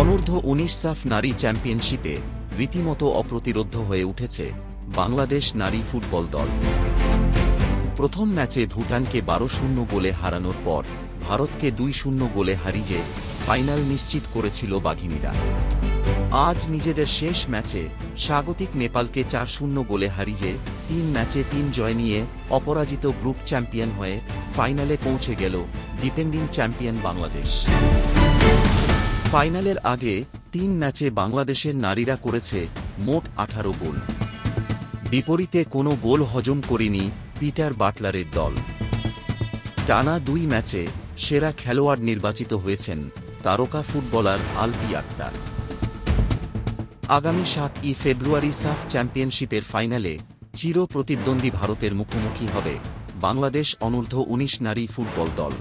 অনূর্ধ্ব উনিশ সাফ নারী চ্যাম্পিয়নশিপে রীতিমতো অপ্রতিরোধ্য হয়ে উঠেছে বাংলাদেশ নারী ফুটবল দল। প্রথম ম্যাচে ভুটানকে বারো শূন্য গোলে হারানোর পর ভারতকে দুই শূন্য গোলে হারিয়ে ফাইনাল নিশ্চিত করেছিল বাঘিনীরা। আজ নিজেদের শেষ ম্যাচে স্বাগতিক নেপালকে চার শূন্য গোলে হারিয়ে তিন ম্যাচে তিন জয় নিয়ে অপরাজিত গ্রুপ চ্যাম্পিয়ন হয়ে ফাইনালে পৌঁছে গেল ডিপেন্ডিং চ্যাম্পিয়ন বাংলাদেশ। ফাইনালের আগে তিন ম্যাচে বাংলাদেশের নারীরা করেছে মোট আঠারো গোল। বিপরীতে কোনো গোল হজম করেনি পিটার বাটলারের দল। টানা দুই ম্যাচে সেরা খেলোয়াড় নির্বাচিত হয়েছেন তারকা ফুটবলার আলপি আক্তার। আগামী সাত ই ফেব্রুয়ারি সাফ চ্যাম্পিয়নশিপের ফাইনালে চির প্রতিদ্বন্দ্বী ভারতের মুখোমুখি হবে বাংলাদেশ অনূর্ধ্ব উনিশ নারী ফুটবল দল।